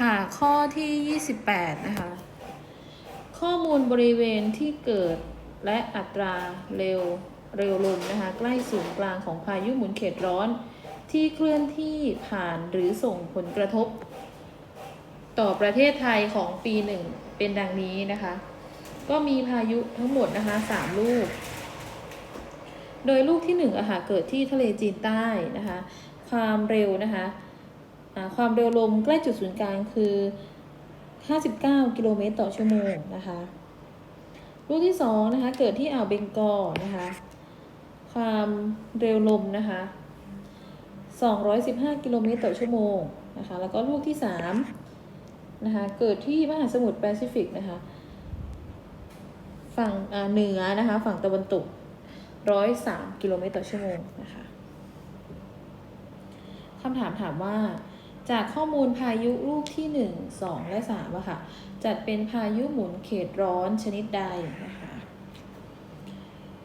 ค่ะ ข้อที่ 28 นะคะ ข้อมูลบริเวณที่เกิดและอัตราเร็วเร็วลมนะคะ ใกล้ศูนย์กลางของพายุหมุนเขตร้อน ที่เคลื่อนที่ผ่านหรือส่งผลกระทบ ต่อประเทศไทยของปีหนึ่งเป็นดังนี้นะคะ ก็มีพายุทั้งหมดนะคะสามลูก โดยลูกที่หนึ่งอะค่ะเกิดที่ทะเลจีนใต้นะคะ ความเร็วนะคะ ความเร็วลมใกล้จุดศูนย์กลางคือ 59 กิโลเมตรต่อชั่วโมงนะคะลูกที่สองนะคะเกิดที่อ่าวเบงกอลนะคะความเร็วลมนะคะ215 กิโลเมตรต่อชั่วโมงนะคะแล้วก็ลูกที่สามนะคะเกิดที่มหาสมุทรแปซิฟิกนะคะฝั่งเหนือนะคะฝั่งตะวันตก 103 กิโลเมตรต่อชั่วโมงนะคะคำถามถามว่า จากข้อมูลพายุลูกที่ 1 2 และ3อะค่ะ จัดเป็นพายุหมุนเขตร้อนชนิดใดนะคะ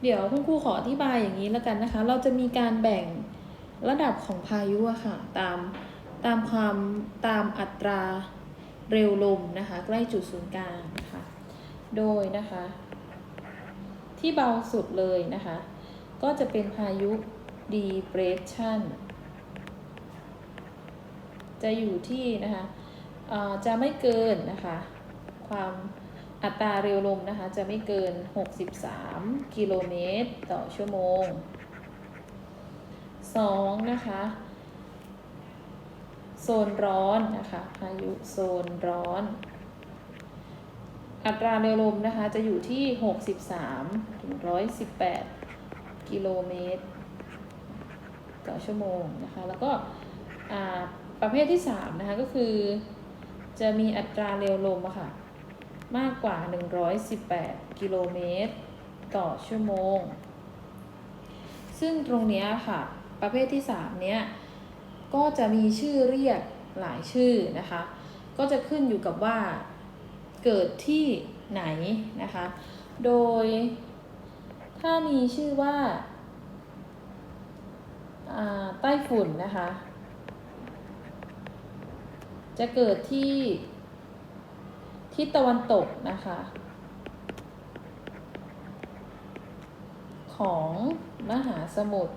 เดี๋ยวคุณครูขออธิบายอย่างนี้แล้วกันนะคะ เราจะมีการแบ่งระดับของพายุอะค่ะ ตามตามความตามอัตราเร็วลมนะคะ ใกล้จุดศูนย์กลางนะคะโดยนะคะ ที่เบาสุดเลยนะคะ ก็จะเป็นพายุ depression จะอยู่ที่นะคะจะไม่เกินนะคะความอัตราเร็วลมนะคะจะไม่เกิน 63 กิโลเมตรต่อชั่วโมง 2 นะคะโซนร้อนนะคะพายุโซนร้อน อัตราเร็วลมนะคะจะอยู่ที่ 63ถึง118 กิโลเมตรต่อชั่วโมงนะคะแล้วก็อ่า ประเภทที่3นะคะก็คือ จะมีอัตราเร็วลมอะค่ะมากกว่า 118 กิโลเมตร ต่อชั่วโมง ซึ่งตรงนี้ค่ะ ประเภทที่ 3 เนี้ย ก็จะมีชื่อเรียกหลายชื่อนะคะ ก็จะขึ้นอยู่กับว่าเกิดที่ไหนนะคะ โดยถ้ามีชื่อว่าอ่าใต้ฝุ่นนะคะ จะเกิดที่ทิศตะวันตกนะคะ ของมหาสมุทร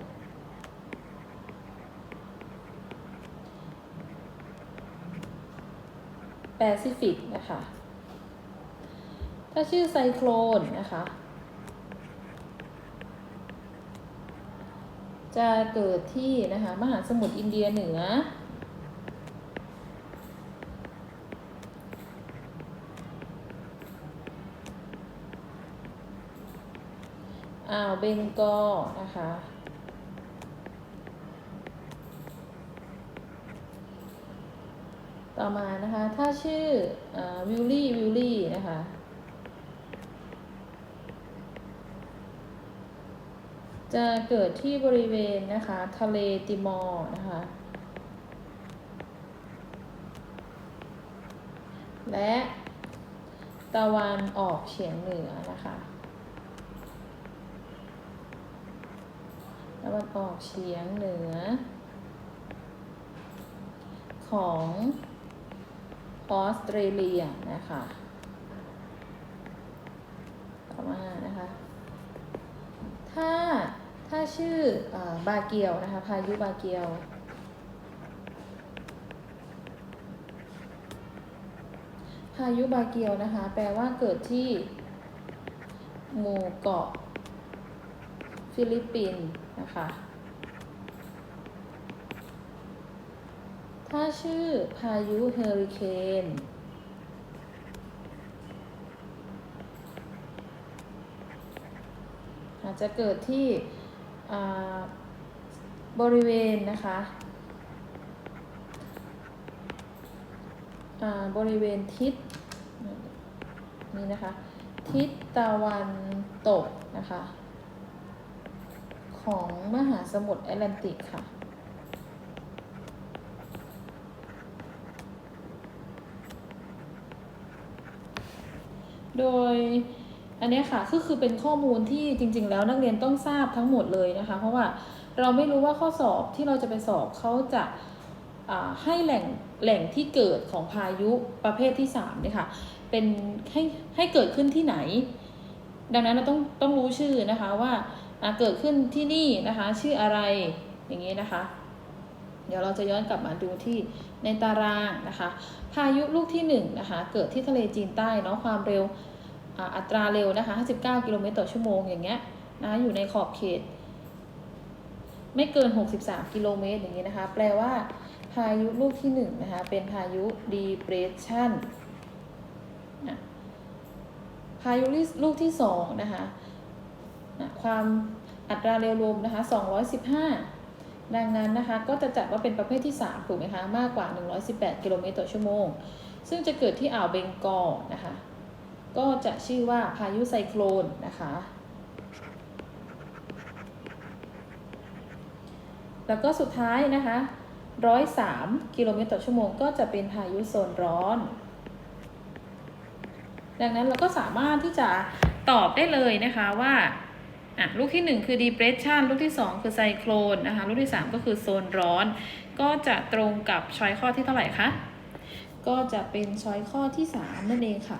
แปซิฟิกนะคะ ถ้าชื่อไซโคลนนะคะ จะเกิดที่นะคะ มหาสมุทรอินเดียเหนือ อ่าวเบงกอลนะคะ ต่อมานะคะ ถ้าชื่อวิลลี่วิลลี่นะคะ จะเกิดที่บริเวณนะคะ ทะเลติมอร์นะคะ และตะวันออกเฉียงเหนือนะคะ ตะวันออกเฉียงเหนือ ของออสเตรเลียนะคะต่อมานะคะ ถ้าถ้าชื่ออบาเกียวนะคะพายุบาเกียวพายุบาเกียวนะคะ แปลว่าเกิดที่หมู่เกาะ ฟิลิปปินส์นะคะ ถ้าชื่อพายุเฮอริเคนอาจจะเกิดที่บริเวณนะคะบริเวณทิศนี่นะคะ ทิศตะวันตกนะคะ ของมหาสมุทรแอตแลนติกค่ะ โดยอันนี้ค่ะก็คือเป็นข้อมูลที่จริง ๆ แล้วนักเรียนต้องทราบทั้งหมดเลยนะคะ เพราะว่าเราไม่รู้ว่าข้อสอบที่เราจะไปสอบเขาจะให้แหล่งแหล่งที่เกิดของพายุประเภทที่3เนี่ยค่ะเป็นให้ให้เกิดขึ้นที่ไหน ดังนั้นเราต้องต้องรู้ชื่อนะคะว่า เกิดขึ้นที่นี่นะคะ ชื่ออะไรอย่างนี้นะคะ เดี๋ยวเราจะย้อนกลับมาดูที่ในตารางนะคะ พายุลูกที่1นะคะเกิดที่ทะเลจีนใต้เนาะความเร็วอ,อัตราเร็วนะคะ 59 กิโลเมตรต่อชั่วโมงอย่างเงี้ยนะอยู่ในขอบเขต ไม่เกิน 63 กิโลเมตรอย่างนี้นะคะ แปลว่า พายุลูกที่1นะคะเป็นพายุ depression นะพายุลูกที่2นะคะ นะความอัตราเร็วลมนะคะ215 ดังนั้นนะคะก็จะจัดว่าเป็นประเภทที่ 3 ถูกไหมคะ มากกว่า 118 กิโลเมตรต่อชั่วโมง ซึ่งจะเกิดที่อ่าวเบงกอลนะคะ ก็จะชื่อว่าพายุไซโคลนนะคะแล้วก็สุดท้ายนะคะ 103 กิโลเมตรต่อชั่วโมงก็จะเป็นพายุโซนร้อน ดังนั้นเราก็สามารถที่จะตอบได้เลยนะคะว่า อะลูกที่ 1 คือ depression ลูกที่ 2 คือไซโคลนนะคะ ลูกที่ 3 ก็คือโซนร้อน ก็จะตรงกับช้อยข้อที่เท่าไหร่คะ ก็จะเป็นช้อยข้อที่ 3 นั่นเองค่ะ